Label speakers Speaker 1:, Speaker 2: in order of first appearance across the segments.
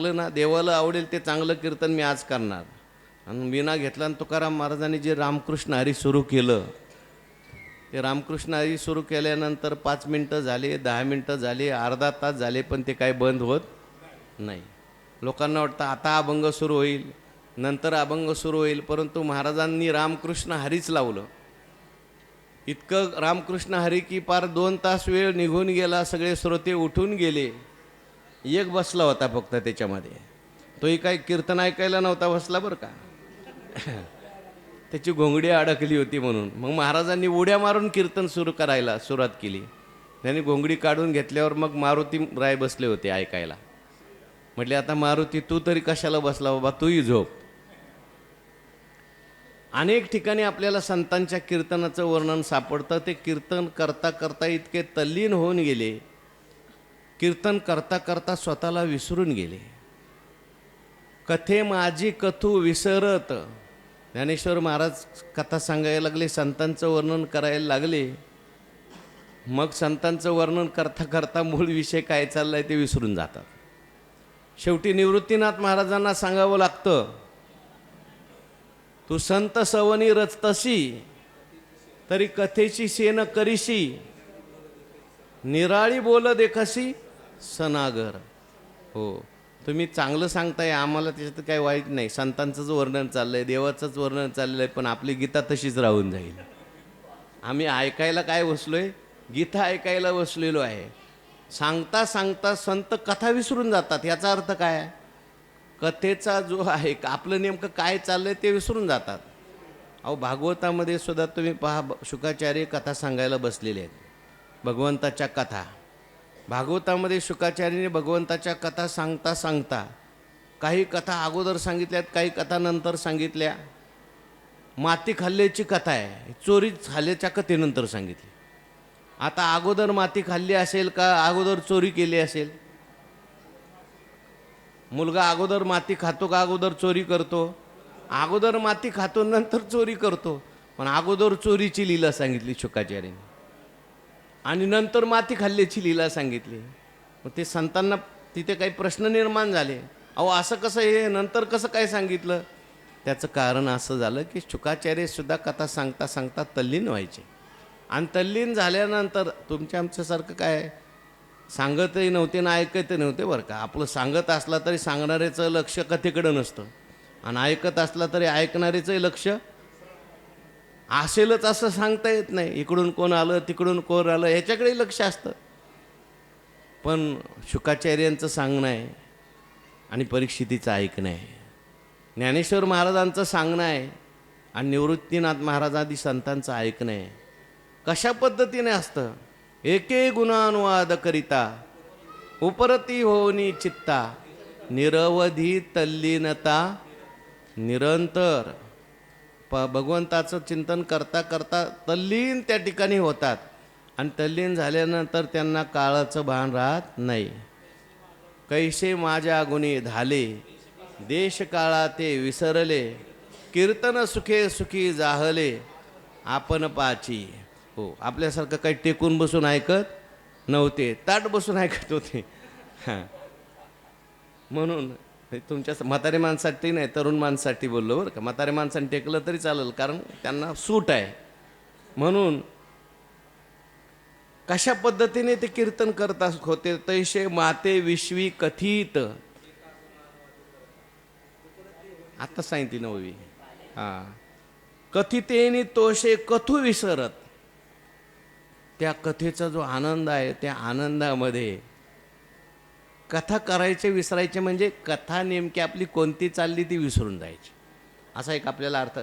Speaker 1: चांगलं ना देवाला आवडेल ते चांगलं कीर्तन मी आज करणार. आणि विना घेतला आणि तुकाराम महाराजांनी जे रामकृष्ण हरी सुरू केलं ते रामकृष्ण हरी सुरू केल्यानंतर पाच मिनटं झाले दहा मिनटं झाले अर्धा तास झाले पण ते काही बंद होत नाही. लोकांना वाटतं आता अभंग सुरू होईल नंतर अभंग सुरू होईल परंतु महाराजांनी रामकृष्ण हरीच लावलं. इतकं रामकृष्ण हरी की पार दोन तास वेळ निघून गेला सगळे श्रोते उठून गेले. एक बसला होता फक्त त्याच्यामध्ये. तोही काही कीर्तन ऐकायला नव्हता बसला बरं का. त्याची घोंगडी अडकली होती म्हणून. मग महाराजांनी उड्या मारून कीर्तन सुरू करायला सुरुवात केली. त्यांनी घोंगडी काढून घेतल्यावर मग मारुती राय बसले होते ऐकायला. म्हटले आता मारुती तू तरी कशाला बसला? बाबा तूही झोप. अनेक ठिकाणी आपल्याला संतांच्या कीर्तनाचं वर्णन सापडतं. ते कीर्तन करता करता इतके तल्लीन होऊन गेले. कीर्तन करता करता स्वतःला विसरून गेले. कथे माझी कथू विसरत. ज्ञानेश्वर महाराज कथा सांगायला लागले संतांचं वर्णन करायला लागले. मग संतांचं वर्णन करता करता मूळ विषय काय चाललाय ते विसरून जातात. शेवटी निवृत्तीनाथ महाराजांना सांगावं लागतं तू संत सवनी रचतशी तरी कथेची सेन करीशी निराळी बोल देखसी सनागर. हो. तुम्ही चांगलं सांगताय आम्हाला त्याच्यात काही वाईट नाही. संतांचंच वर्णन चाललं आहे देवाचंच वर्णन चाललं आहे पण आपली गीता तशीच राहून जाईल. आम्ही ऐकायला काय बसलोय? गीता ऐकायला बसलेलो आहे. सांगता सांगता संत कथा विसरून जातात याचा अर्थ काय? कथेचा जो आहे आपलं नेमकं काय चाललंय ते विसरून जातात. अहो भागवतामध्ये सुद्धा तुम्ही पहा शुकाचार्य कथा सांगायला बसलेले आहेत. भगवंताच्या कथा. भागवतामध्ये शुकाचार्याने भगवंताच्या कथा सांगता सांगता काही कथा अगोदर सांगितल्यात काही कथा नंतर सांगितल्या. माती खाल्ल्याची कथा आहे. चोरी झाल्याच्या कथेनंतर सांगितली. आता अगोदर माती खाल्ली असेल का अगोदर चोरी केली असेल? मुलगा अगोदर माती खातो का अगोदर चोरी करतो? अगोदर माती खातो नंतर चोरी करतो. पण अगोदर चोरीची लीला सांगितली शुकाचार्याने. आणि नंतर माती खाल्ल्याची लीला सांगितली. मग ते संतांना तिथे काही प्रश्न निर्माण झाले. अहो असं कसं हे? नंतर कसं काय सांगितलं? त्याचं कारण असं झालं की शुकाचार्यसुद्धा कथा सांगता सांगता तल्लीन व्हायचे. आणि तल्लीन झाल्यानंतर तुमच्या आमच्यासारखं काय? सांगतही नव्हते ना ऐकतही नव्हते बरं का. आपलं सांगत असला तरी सांगणाऱ्याचं लक्ष कथेकडं नसतं. आणि ऐकत असला तरी ऐकणाऱ्याचंही लक्ष असेलच असं सांगता येत नाही. इकडून कोण आलं तिकडून कोण आलं ह्याच्याकडे लक्ष असतं. पण शुकाचार्यांचं सांगणं आहे आणि परीक्षितीचं ऐकणं आहे. ज्ञानेश्वर महाराजांचं सांगणं आहे आणि निवृत्तीनाथ महाराजांनी संतांचं ऐकणं आहे. कशा पद्धतीने असतं? एके गुणानुवाद करिता उपरती होनी चित्ता निरवधी तल्लीनता निरंतर. प भगवंताचं चिंतन करता करता तल्लीन त्या ठिकाणी होतात. आणि तल्लीन झाल्यानंतर त्यांना काळाचं भान राहत नाही. कैसे माझ्या गुणी झाले देश काळा ते विसरले कीर्तन सुखे सुखी जाहले आपण पाची. हो आपल्यासारखं काही टेकून बसून ऐकत नव्हते ताट बसून ऐकत होते. हां. म्हणून तुमच्या म्हातारे माणसाठी नाही तरुण माणसाठी बोललो बरं का. म्हातारे माणसाने टेकलं तरी चालेल कारण त्यांना सूट आहे. म्हणून कशा पद्धतीने ते कीर्तन करत होते तैसे माते विश्वी कथित. आता सांगितली नववी. हा. कथितेनी तोशे कथू विसरत. त्या कथेचा जो आनंद आहे त्या आनंदामध्ये कथा करायचे विसरायचे म्हणजे कथा नेमकी आपली कोणती चालली ती विसरून जायची. असा एक आपल्याला अर्थ.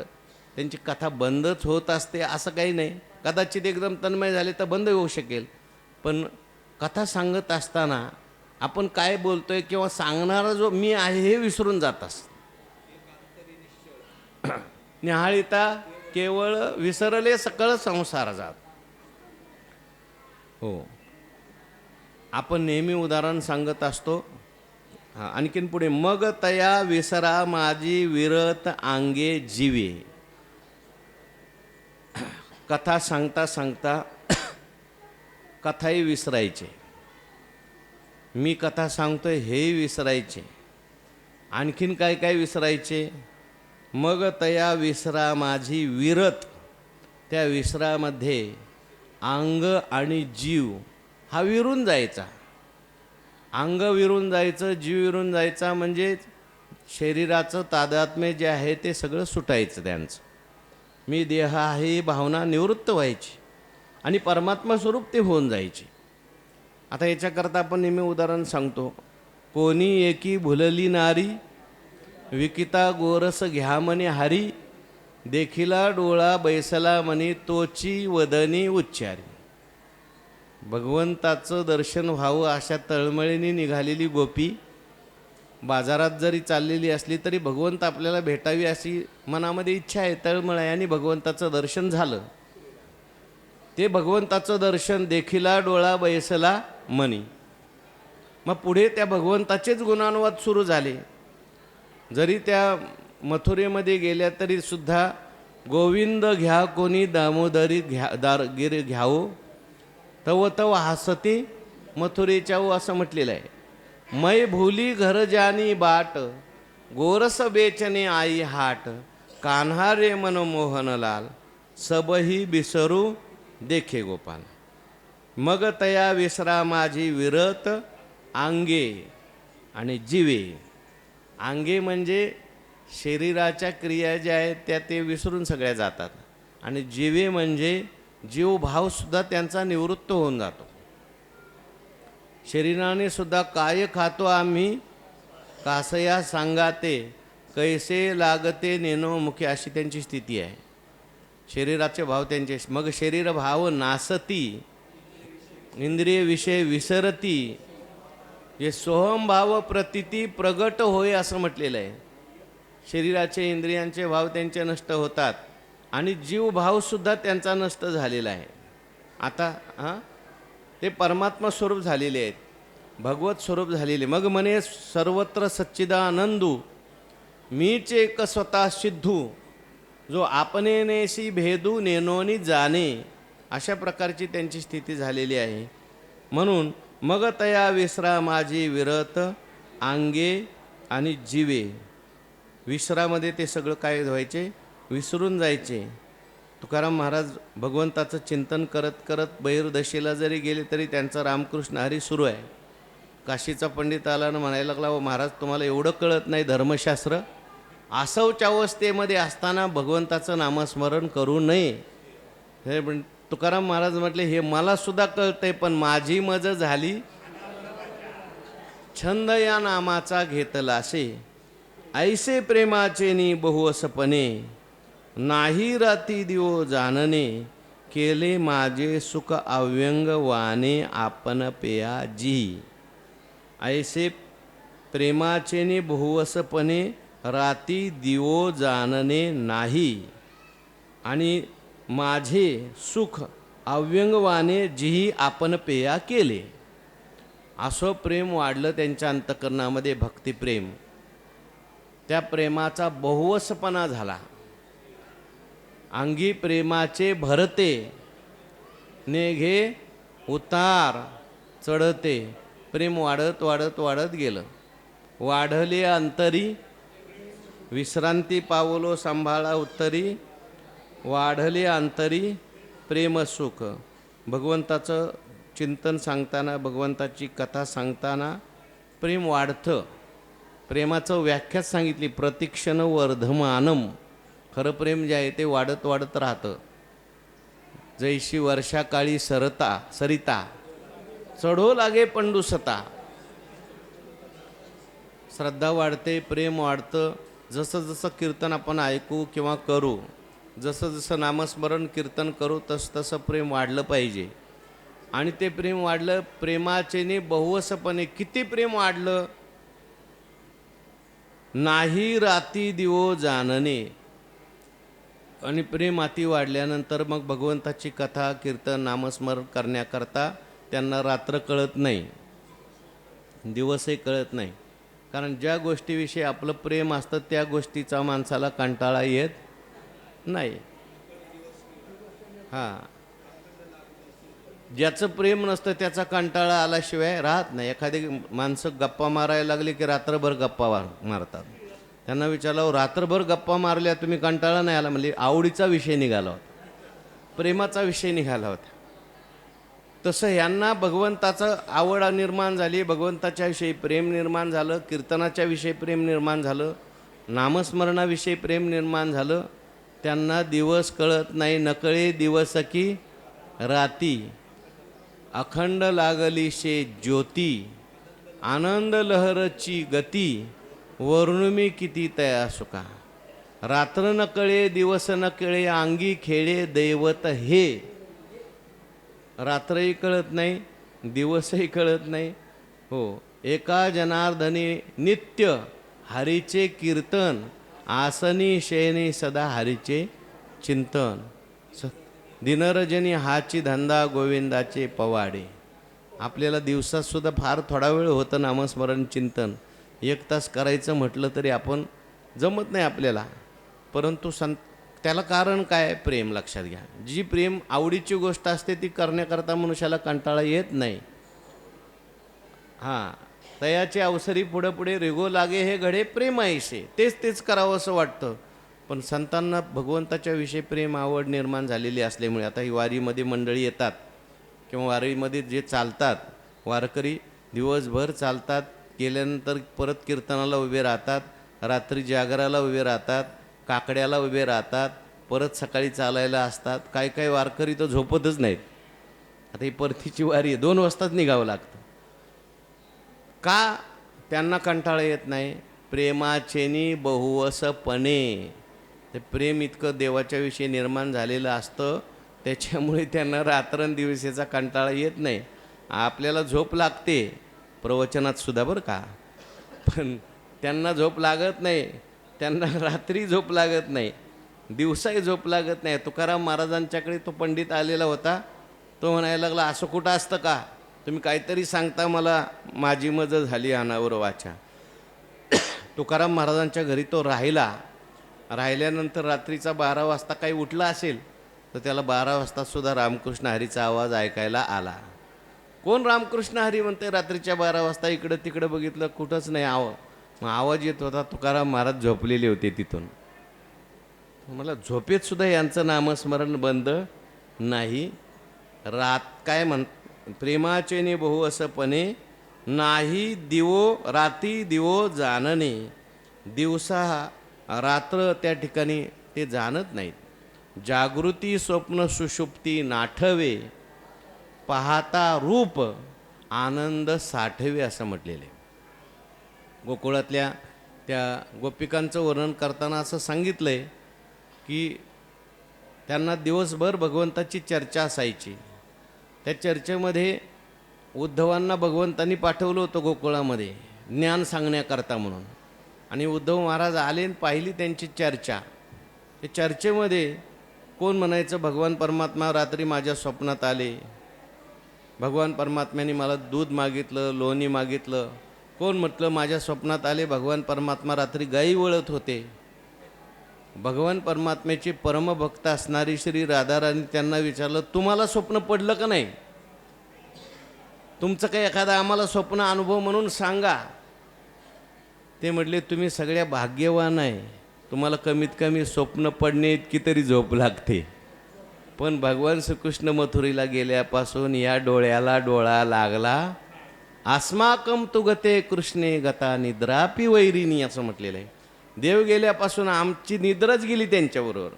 Speaker 1: त्यांची कथा बंदच होत असते असं काही नाही. कदाचित एकदम तन्मय झाले तर बंद होऊ शकेल. पण कथा सांगत असताना आपण काय बोलतो आहे किंवा सांगणारा जो मी आहे हे विसरून जात असत. निहाळिता केवळ विसरले सकळ संसार जात. हो. आपण नेहमी उदाहरण सांगत असतो. आणखीन पुढे मग तया विसरा माझी विरत आंगे जीवे. कथा सांगता सांगता कथाही विसरायचे. मी कथा सांगतोय हेही विसरायचे. आणखीन काय काय विसरायचे? मग तया विसरा माझी विरत. त्या विसरामध्ये अंग आणि जीव. हा विरून जायचा. अंग विरून जायचं जीव विरून जायचा म्हणजे शरीराचं तादात्म्य जे आहे ते सगळं सुटायचं त्यांचं. मी देह आहे ही भावना निवृत्त व्हायची आणि परमात्मा स्वरूप ते होऊन जायचे. आता याच्याकरता आपण नेहमी उदाहरण सांगतो. कोणी एकी भुलली नारी विकिता गोरस घ्या म्हणे हारी देखिला डोळा बैसला म्हणे तोची वदनी उच्चारी. भगवंताचं दर्शन व्हावं अशा तळमळीने निघालेली गोपी बाजारात जरी चाललेली असली तरी भगवंत आपल्याला भेटावी अशी मनामध्ये इच्छा आहे तळमळ आहे आणि भगवंताचं दर्शन झालं. ते भगवंताचं दर्शन देखिला डोळा बैसला मनी. मग पुढे त्या भगवंताचेच गुणानुवाद सुरू झाले. जरी त्या मथुरेमध्ये गेल्या तरीसुद्धा गोविंद घ्या कोणी दामोदरी घ्या दार गिर घ्यावो तव तव हसते मथुरेच्या असं म्हटलेलं आहे. मै भुली घर जानी बाट गोरस बेचने आई हाट कान्हा रे मनमोहनलाल सबही बिसरू देखे गोपाल. मग तया विसरा माझी विरत आंगे आणि जीवे. अंगे म्हणजे शरीराच्या क्रिया ज्या आहेत त्या ते विसरून सगळ्या जातात. आणि जीवे म्हणजे जीवभावसुद्धा त्यांचा निवृत्त होऊन जातो. शरीराने सुद्धा काय खातो आम्ही? कासया सांगाते कैसे लागते नेनो मुखे अशी त्यांची स्थिती आहे. शरीराचे भाव त्यांचे मग शरीर भाव नासती इंद्रिय विषय विसरती जे सोहमभाव प्रतिती प्रगट होय असं म्हटलेलं आहे. शरीराचे इंद्रियांचे भाव त्यांचे नष्ट होतात. आणि जीवभावसुद्धा त्यांचा नष्ट झालेला आहे. आता हां? ते परमात्मा स्वरूप झालेले आहेत. भगवत स्वरूप झालेले. मग म्हणे सर्वत्र सच्चिदानंदू मीच एक स्वतः सिद्धू जो आपणेनेशी भेदू नेनोनी जाणे अशा प्रकारची त्यांची स्थिती झालेली आहे. म्हणून मग तया विसरा माझी विरत अंगे आणि जीवे. विसरामध्ये ते सगळं काय व्हायचे? विसरून जायचे. तुकाराम महाराज भगवंताचं चिंतन करत करत बहिर्दशेला जरी गेले तरी त्यांचा रामकृष्ण हरी सुरू आहे. काशीचा पंडित आला ना म्हणायला लागला व महाराज तुम्हाला एवढं कळत नाही धर्मशास्त्र? आसवच्या अवस्थेमध्ये असताना भगवंताचं नामस्मरण करू नये. हे पण तुकाराम महाराज म्हटले हे मला सुद्धा कळतंय पण माझी मज झाली. छंद या नामाचा घेतलासे. ऐसे प्रेमाचे नि बहुअसपणे नाही राती दिवो जानने केले माझे सुख अव्यंग वाने आपण पेया जी ऐसे प्रेमाचेने बहुवसपणे राती दिवो जानने नाही. आणि माझे सुख अव्यंगवाने जीही आपण पेया केले. असं प्रेम वाढलं त्यांच्या अंतकरणामध्ये भक्तिप्रेम. त्या प्रेमाचा बहुवसपणा झाला. अंगी प्रेमाचे भरते. नेघे उतार चढते. प्रेम वाढत वाढत वाढत गेलं. वाढले अंतरी. विश्रांती पावलो सांभाळा उत्तरी. वाढले अंतरी. प्रेमसुख भगवंताचं चिंतन सांगताना भगवंताची कथा सांगताना प्रेम वाढतं. प्रेमाचं व्याख्याच सांगितली. प्रतिक्षण वर्धमानम. खरं प्रेम जे आहे ते वाढत वाढत राहतं. जैशी वर्षाकाळी सरता सरिता चढो लागे पंडुसता श्रद्धा वाढते प्रेम वाढतं जसं जसं कीर्तन आपण ऐकू किंवा करू जसं जसं नामस्मरण कीर्तन करू तसं तसं प्रेम वाढलं पाहिजे. आणि ते प्रेम वाढलं प्रेमाचेने बहुवसपणे किती प्रेम वाढलं? नाही राती दिवो जानने. आणि प्रेम अति वाढल्यानंतर मग भगवंताची कथा कीर्तन नामस्मरण करण्याकरता त्यांना रात्र कळत नाही. दिवसही कळत नाही. कारण ज्या गोष्टीविषयी आपलं प्रेम असतं त्या गोष्टीचा माणसाला कंटाळा येत नाही. हां. ज्याचं प्रेम नसतं त्याचा कंटाळा आल्याशिवाय राहत नाही. एखादी माणसं गप्पा मारायला लागली की रात्रभर गप्पा मार- मारतात. त्यांना विचारलं रात्रभर गप्पा मारल्या तुम्ही कंटाळा नाही आला? म्हणजे आवडीचा विषय निघाला होता. प्रेमाचा विषय निघाला होता. तसं यांना भगवंताचं आवड निर्माण झाली भगवंताच्या विषयी प्रेम निर्माण झालं कीर्तनाच्या विषयी प्रेम निर्माण झालं नामस्मरणाविषयी प्रेम निर्माण झालं. त्यांना दिवस कळत नाही नकळे दिवस की राती. अखंड लागली शे ज्योती आनंद लहरची गती. वर्णुमी किती तया सुका. रात्र न कळे दिवस न कळे अंगी खेळे दैवत हे. रात्रही कळत नाही दिवसही कळत नाही. हो एका जनार्दनी नित्य हरीचे कीर्तन आसनी शयनी सदा हरीचे चिंतन. स दिनरजनी हाची धंदा गोविंदाचे पवाडे. आपल्याला दिवसातसुद्धा फार थोडा वेळ होतं नामस्मरण चिंतन. एक तास करायचं म्हटलं तरी आपण जमत नाही आपल्याला. परंतु सं त्याला कारण काय प्रेम? लक्षात घ्या. जी प्रेम आवडीची गोष्ट असते ती करण्याकरता मनुष्याला कंटाळा येत नाही. हां तयाचे अवसरी पुढे पुढे रेगो लागे हे घडे प्रेम आईसे तेच तेच करावं असं वाटतं. पण संतांना भगवंताच्या विषयी प्रेम आवड निर्माण झालेली असल्यामुळे आता ही वारीमध्ये मंडळी येतात किंवा वारीमध्ये जे चालतात वारकरी दिवसभर चालतात गेल्यानंतर परत कीर्तनाला उभे राहतात रात्री जागराला उभे राहतात काकड्याला उभे राहतात परत सकाळी चालायला असतात काही काही वारकरी तर झोपतच नाहीत. आता ही परतीची वारी आहे दोन वाजताच निघावं लागतं. का त्यांना कंटाळा येत नाही? प्रेमाचेनी बहुवसपणे. ते प्रेम इतकं देवाच्या विषयी निर्माण झालेलं असतं त्याच्यामुळे त्यांना रात्रंदिवसेचा कंटाळा येत नाही. आपल्याला झोप लागते. प्रवचनात सुद्धा बरं का. पण त्यांना झोप लागत नाही. त्यांना रात्री झोप लागत नाही. दिवसाही झोप लागत नाही. तुकाराम महाराजांच्याकडे तो पंडित आलेला होता. तो म्हणायला लागला असं कुठं असतं का? तुम्ही काहीतरी सांगता मला माझी मज झाली अनावर वाचा तुकाराम महाराजांच्या घरी तो राहिला. राहिल्यानंतर रात्रीचा बारा वाजता काही उठला असेल तर त्याला बारा वाजता सुद्धा रामकृष्ण हरीचा आवाज ऐकायला आला. कोण रामकृष्ण हरी म्हणते रात्रीच्या बारा वाजता इकडं तिकडं बघितलं कुठंच नाही आव मग आवाज येत होता तुकाराम महाराज झोपलेले होते तिथून. मला झोपेत सुद्धा यांचं नामस्मरण बंद नाही. रात काय म्हण प्रेमाचेने बहु असपणे नाही दिवो राती दिवो जाणणे दिवसा रात्र त्या ठिकाणी ते जाणत नाहीत. जागृती स्वप्न सुषुप्ती नाठवे. पाहता रूप आनंद साठवे असं म्हटलेलं. आहे गोकुळातल्या त्या गोपिकांचं वर्णन करताना असं सांगितलं आहे की त्यांना दिवसभर भगवंताची चर्चा असायची. त्या चर्चेमध्ये उद्धवांना भगवंतांनी पाठवलं होतं गोकुळामध्ये ज्ञान सांगण्याकरता म्हणून. आणि उद्धव महाराज आले आणि पाहिली त्यांची चर्चा. त्या चर्चेमध्ये कोण म्हणायचं भगवान परमात्मा रात्री माझ्या स्वप्नात आले. भगवान परमात्म्याने मला दूध मागितलं लोणी मागितलं. कोण म्हटलं माझ्या स्वप्नात आले भगवान परमात्मा रात्री गाई वळत होते. भगवान परमात्म्याचे परमभक्त असणारी श्री राधाराणी त्यांना विचारलं तुम्हाला स्वप्न पडलं का नाही? तुमचं काही एखादा आम्हाला स्वप्न अनुभव म्हणून सांगा. ते म्हटले तुम्ही सगळ्या भाग्यवान आहे. तुम्हाला कमीत कमी स्वप्न पडणे इतकी तरी झोप लागते. पण भगवान श्रीकृष्ण मथुरीला गेल्यापासून या डोळ्याला डोळा लागला. अस्माकम तु गते कृष्णे गता निद्रापी वैरिणी असं म्हटलेलं आहे. देव गेल्यापासून आमची निद्राच गेली त्यांच्याबरोबर.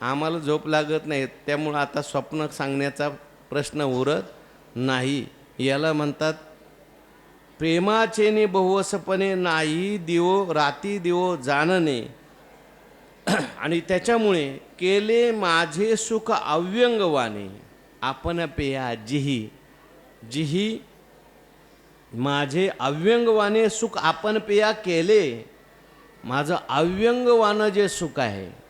Speaker 1: आम्हाला झोप लागत नाही त्यामुळं आता स्वप्न सांगण्याचा प्रश्न उरत नाही. याला म्हणतात प्रेमाचेने बहुवसपणे नाही दिवो राती दिवो जाणणे. आणि त्याच्यामुळे केले माझे सुख अव्यंगवाने आपण पेया जिही जिही माझे अव्यंगवाने सुख आपण पेया केले माझं अव्यंगवानं जे सुख आहे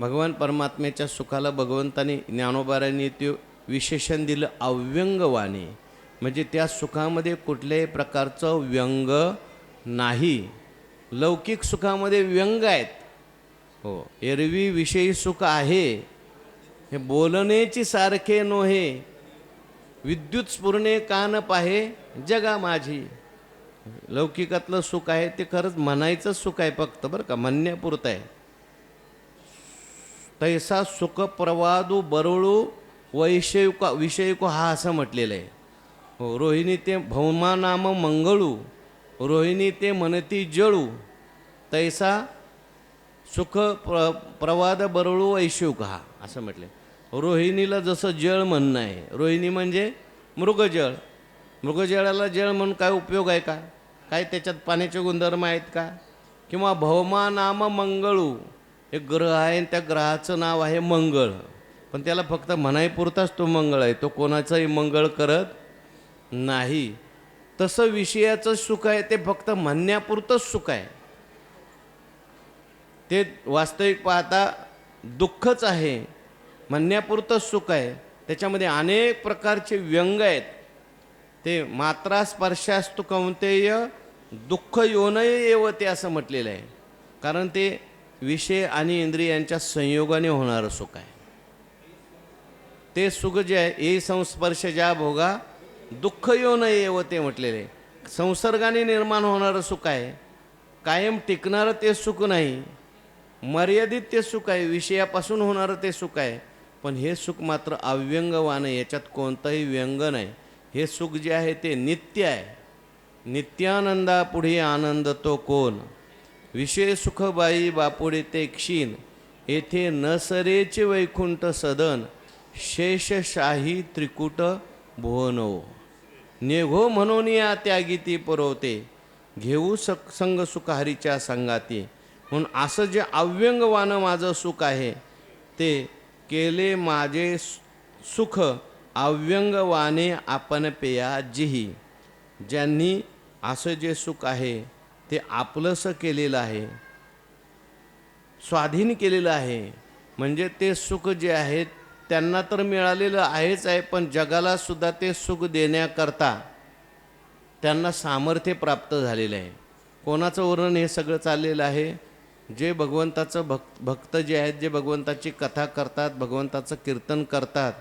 Speaker 1: भगवान परमात्म्याच्या सुखाला भगवंताने ज्ञानोबारांनी ते विशेषण दिलं अव्यंगवाने. म्हणजे त्या सुखामध्ये कुठल्याही प्रकारचं व्यंग नाही. लौकिक सुखामध्ये व्यंग आहेत. हो. एरवी विषयी सुख आहे हे बोलण्याची सारखे नोहे. विद्युत स्फुरणे कान पाहे जगा माझी. लौकिकातलं सुख आहे ते खरंच म्हणायचं सुख आहे फक्त बरं का म्हणण्यापुरतं आहे. तैसा सुख प्रवादू बरळू वैषयिक विषयिक हा असं म्हटलेलं आहे. हो रोहिणी ते भौमा नाम मंगळू रोहिणी ते मनती जळू. तैसा सुख प्र प्रवाद बरळू वैशुक हा असं म्हटलं. रोहिणीला जसं जळ म्हणणं आहे. रोहिणी म्हणजे मृगजळ. मृगजळाला जळ म्हणून काय उपयोग आहे का? काय त्याच्यात पाण्याचे गुणधर्म आहेत का? किंवा भौमा नाम मंगळू. एक ग्रह आहे आणि त्या ग्रहाचं नाव आहे मंगळ. पण त्याला फक्त म्हणायपुरताच तो मंगळ आहे. तो कोणाचाही मंगळ करत नाही. तसं विषयाचं सुख आहे ते फक्त म्हणण्यापुरतंच सुख आहे. ते वास्तविक पाहता दुःखच आहे म्हणण्यापुरतंच सुख आहे. त्याच्यामध्ये अनेक प्रकारचे व्यंग आहेत. ते मात्रा स्पर्शास्तु कौंतेय दुःख योनय येव ते असं म्हटलेलं आहे. कारण ते विषय आणि इंद्रियांच्या संयोगाने होणारं सुख आहे. ते सुख जे आहे ए संस्पर्श ज्या भोगा दुःख येऊ येव ते म्हटलेले आहे. संसर्गाने निर्माण होणारं सुख आहे. कायम टिकणारं ते सुख नाही. मर्यादित ते सुख आहे विषयापासून होणारं ते सुख आहे. पण हे सुख मात्र अव्यंगवान आहे याच्यात कोणताही व्यंग नाही. हे सुख जे आहे ते नित्य आहे. नित्यानंदा पुढे आनंद तो कोण? विषय सुखबाई बापुडे ते क्षीण. येथे नसरेचे वैकुंठ सदन. शेषशाही त्रिकुट भुवनो नेघो म्हणून या त्यागी ती पुरवते. घेऊ सक संग सुखहारीच्या संगाती. म्हणून असं जे अव्यंगवानं माझं सुख आहे ते केले माझे सु- सुख अव्यंगवाने आपण पेया जिही. ज्यांनी असं जे सुख आहे ते आपलंसं केलेलं आहे स्वाधीन केलेलं आहे म्हणजे ते सुख जे आहे त्यांना तर मिळालेलं आहेच आहे पण जगाला सुद्धा ते सुख देण्याकरता त्यांना सामर्थ्य प्राप्त झालेलं आहे. कोणाचं वर्णन हे सगळं चाललेलं आहे? जे भगवंताचं भक्त भक्त जे आहेत जे भगवंताची कथा करतात भगवंताचं कीर्तन करतात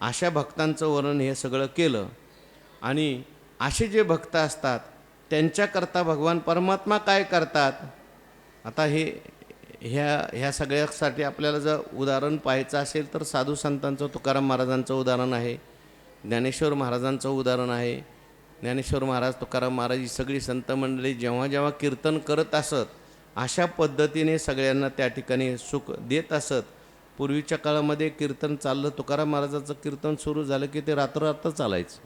Speaker 1: अशा भक्तांचं वर्णन हे सगळं केलं. आणि असे जे भक्त असतात त्यांच्याकरता भगवान परमात्मा काय करतात? आता हे ह्या ह्या सगळ्यासाठी आपल्याला जर उदाहरण पाहायचं असेल तर साधू संतांचं तुकाराम महाराजांचं उदाहरण आहे ज्ञानेश्वर महाराजांचं उदाहरण आहे. ज्ञानेश्वर महाराज तुकाराम महाराज ही सगळी संत मंडळी जेव्हा जेव्हा कीर्तन करत असत अशा पद्धतीने सगळ्यांना त्या ठिकाणी सुख देत असत. पूर्वीच्या काळामध्ये कीर्तन चाललं तुकाराम महाराजाचं कीर्तन सुरू झालं की ते रात्र चालायचं.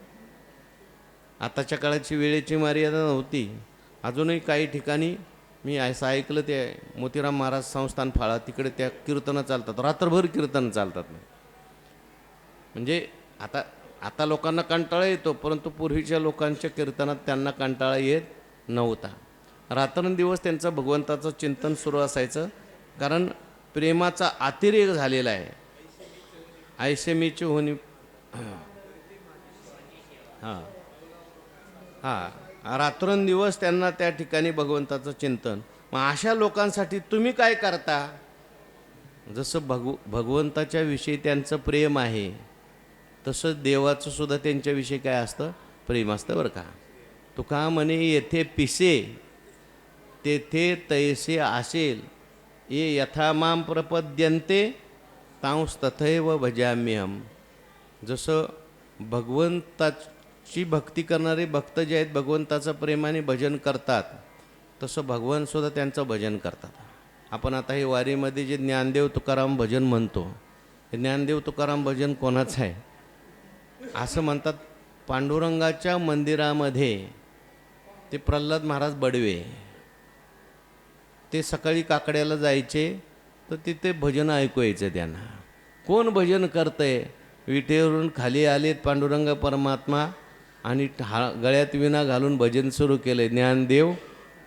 Speaker 1: आताच्या काळाची वेळेची मर्यादा नव्हती. अजूनही काही ठिकाणी मी असं ऐकलं ते मोतीराम महाराज संस्थान फाळा तिकडे त्या कीर्तनं चालतात. रात्रभर कीर्तन चालतात. म्हणजे आता आता लोकांना कंटाळा येतो परंतु पूर्वीच्या लोकांच्या कीर्तनात त्यांना कंटाळा येत नव्हता. रात्रंदिवस त्यांचं भगवंताचं चिंतन सुरू असायचं. कारण प्रेमाचा अतिरेक झालेला आहे. आयसेमीची होणी हां हां रात्रंदिवस त्यांना त्या ठिकाणी भगवंताचं चिंतन. मग अशा लोकांसाठी तुम्ही काय करता? जसं भगव भगवंताच्या विषयी त्यांचं प्रेम आहे तसं देवाचं सुद्धा त्यांच्याविषयी काय असतं? प्रेम असतं बरं का. तुका म्हणे येथे पिसे तेथे तैसे असेल. ये यथामाम प्रपद्यंते तांस तथैव भजाम्यहम जसं भगवंताची भक्ती करणारे भक्त जे आहेत भगवंताचं प्रेमाने भजन करतात तसं भगवानसुद्धा त्यांचं भजन करतात. आपण आता हे वारीमध्ये जे ज्ञानदेव तुकाराम भजन म्हणतो हे ज्ञानदेव तुकाराम भजन कोणाचं आहे? असं म्हणतात पांडुरंगाच्या मंदिरामध्ये ते प्रल्हाद महाराज बडवे. ते सकाळी काकड्याला जायचे तर तिथे भजन ऐकू यायचं त्यांना. कोण भजन करतंय? विटेवरून खाली आलेत पांडुरंग परमात्मा आणि हा गळ्यात विना घालून भजन सुरू केलं ज्ञानदेव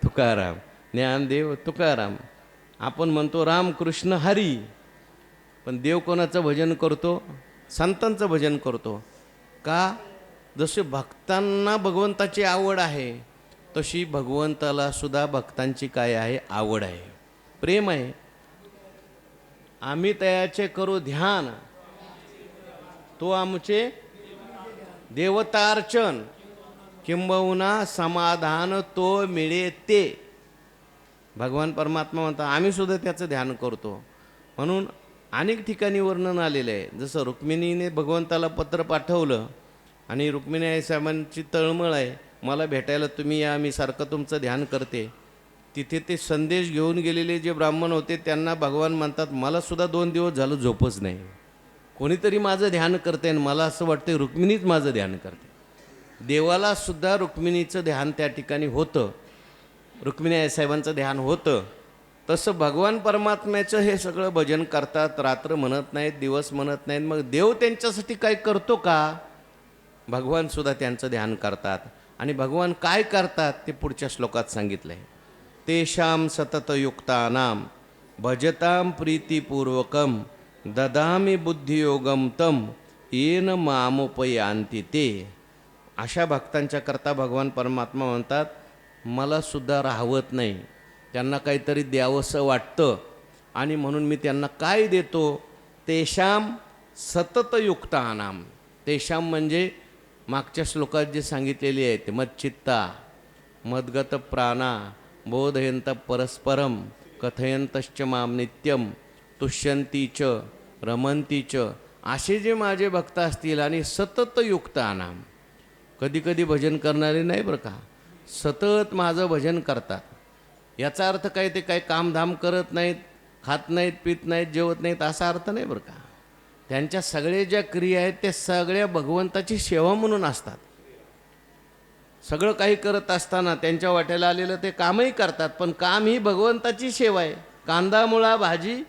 Speaker 1: तुकाराम. ज्ञानदेव तुकाराम. आपण म्हणतो राम कृष्ण हरी. पण देव कोणाचं भजन करतो? संतांचं भजन करतो. का? जसे भक्तांना भगवंताची आवड आहे तशी भगवंताला सुद्धा भक्तांची काय आहे? आवड आहे. प्रेम आहे. आम्ही तयाचे करू ध्यान. तो आमचे देवतार्चन. किंबहुना समाधान तो मिळे ते भगवान परमात्मा म्हणतात आम्ही सुद्धा त्याचं ध्यान करतो. म्हणून अनेक ठिकाणी वर्णन आलेलं आहे. जसं रुक्मिणीने भगवंताला पत्र पाठवलं आणि रुक्मिणी आई साहेबांची तळमळ आहे. मला भेटायला तुम्ही या मी सारखं तुमचं ध्यान करते. तिथे ते संदेश घेऊन गेलेले जे ब्राह्मण होते त्यांना भगवान म्हणतात मला सुद्धा दोन दिवस झालं झोपच नाही. कोणीतरी माझं ध्यान करते आणि मला असं वाटतं रुक्मिणीच माझं ध्यान करते देवाला सुद्धा रुक्मिणीचं ध्यान त्या ठिकाणी होतं. रुक्मिणी आईसाहेबांचं ध्यान होतं. तसं भगवान परमात्म्याचं हे सगळं भजन करतात रात्र म्हणत नाहीत दिवस म्हणत नाहीत. मग देव त्यांच्यासाठी काय करतो का? भगवानसुद्धा त्यांचं ध्यान करतात. आणि भगवान काय करतात ते पुढच्या श्लोकात सांगितलं आहे तेषां सततयुक्तानाम भजतां प्रीतिपूर्वकं ददामि बुद्धियोगम तम येन मामुपयांती ते. अशा भक्तांच्या करता भगवान परमात्मा म्हणतात मला सुद्धा राहवत नाही. त्यांना काहीतरी द्यावंसं वाटतं आणि म्हणून मी त्यांना काय देतो? तेषाम सततयुक्तानाम तेषाम म्हणजे मागच्या श्लोकात जे सांगितलेले आहे ते मच्चित्ता मद्गत प्राणा बोधयंत परस्परम कथयंतश्च माम नित्यम तुष्यंती च रमंती च असे जे माझे भक्त असतील आणि सतत युक्तानाम कधी कधी भजन करणारे नाही बरं का? सतत माझं भजन करतात. याचा अर्थ काय? ते काय कामधाम करत नाहीत खात नाहीत पित नाहीत जेवत नाहीत असा अर्थ नाही बरं का? त्यांच्या सगळे ज्या क्रिया आहेत त्या सगळ्या भगवंताची सेवा म्हणून असतात. सगळं काही करत असताना त्यांच्या वाट्याला आलेलं ते कामही करतात पण काम ही भगवंताची सेवा आहे. कांदा मुळा भाजी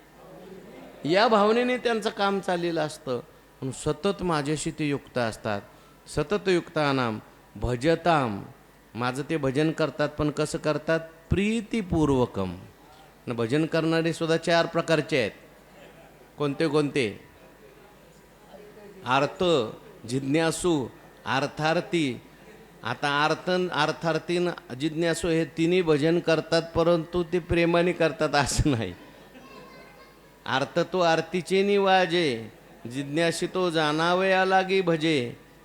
Speaker 1: या भावनेने त्यांचं काम चाललेलं असतं. म्हणून सतत माझ्याशी ते युक्त असतात. सतत युक्तानाम भजताम. माझं ते भजन करतात पण कसं करतात? प्रीतीपूर्वकम. भजन करणारे सुद्धा चार प्रकारचे आहेत. कोणते कोणते? आर्त जिज्ञासू अर्थार्थी आता अर्थ अर्थार्थी जिज्ञासू हे तिन्ही भजन करतात परंतु ते प्रेमाने करतात असं नाही. आर्त तो आरतीचे निवाजे जिज्ञासी तो जाणावया लागी भजे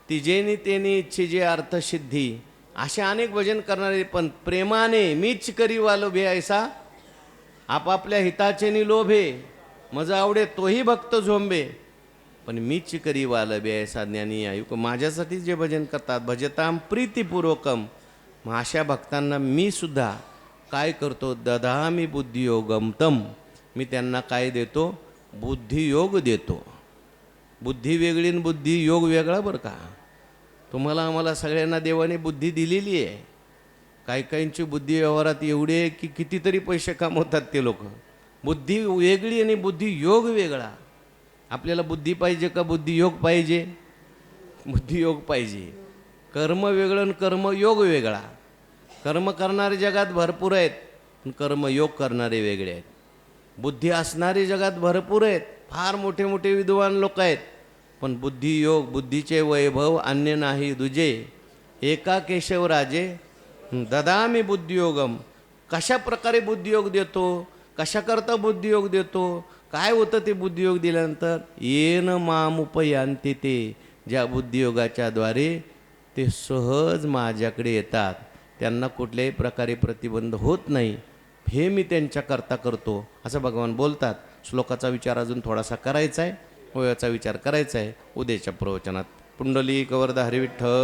Speaker 1: तिजेनी तेनी इच्छिजे अर्थसिद्धी असे अनेक भजन करणारे पण प्रेमाने मीच करी वालोभे ऐसा. आपापल्या हिताचे नि लोभे मजा आवडे तोही भक्त झोंबे. पण मीच करी वालबे आहे. साज्ञानी आयुक माझ्यासाठी जे भजन करतात भजताम प्रीतीपूर्वकम मग अशा भक्तांना मी सुद्धा काय करतो? दधामी बुद्धियोगम तम. मी त्यांना काय देतो? बुद्धियोग देतो. बुद्धी वेगळी आणि बुद्धी योग वेगळा बरं का? तुम्हाला आम्हाला सगळ्यांना देवाने बुद्धी दिलेली आहे. काही काहींची बुद्धी व्यवहारात एवढी आहे की कितीतरी पैसे कमवतात ते लोक. बुद्धी वेगळी आणि बुद्धी योग वेगळा. आपल्याला बुद्धी पाहिजे का बुद्धियोग पाहिजे? बुद्धियोग पाहिजे. कर्म वेगळं आणि कर्मयोग वेगळा. कर्म करणारे जगात भरपूर आहेत पण कर्मयोग करणारे वेगळे आहेत. बुद्धी असणारे जगात भरपूर आहेत फार मोठे मोठे विद्वान लोक आहेत पण बुद्धियोग बुद्धीचे वैभव अन्य नाही. दुजे एका केशवराजे ददामी बुद्धियोगम कशा प्रकारे बुद्धियोग देतो? कशाकरता बुद्धियोग देतो? काय होतं ते बुद्धियोग दिल्यानंतर? येन मामुपयांते ते ज्या बुद्धियोगाच्याद्वारे ते सहज माझ्याकडे येतात. त्यांना कुठल्याही प्रकारे प्रतिबंध होत नाही. हे मी त्यांच्याकरता करतो असं भगवान बोलतात. श्लोकाचा विचार अजून थोडासा करायचा आहे वयाचा विचार करायचा आहे उद्याच्या प्रवचनात. पुंडली कवरदा हरिविठ्ठल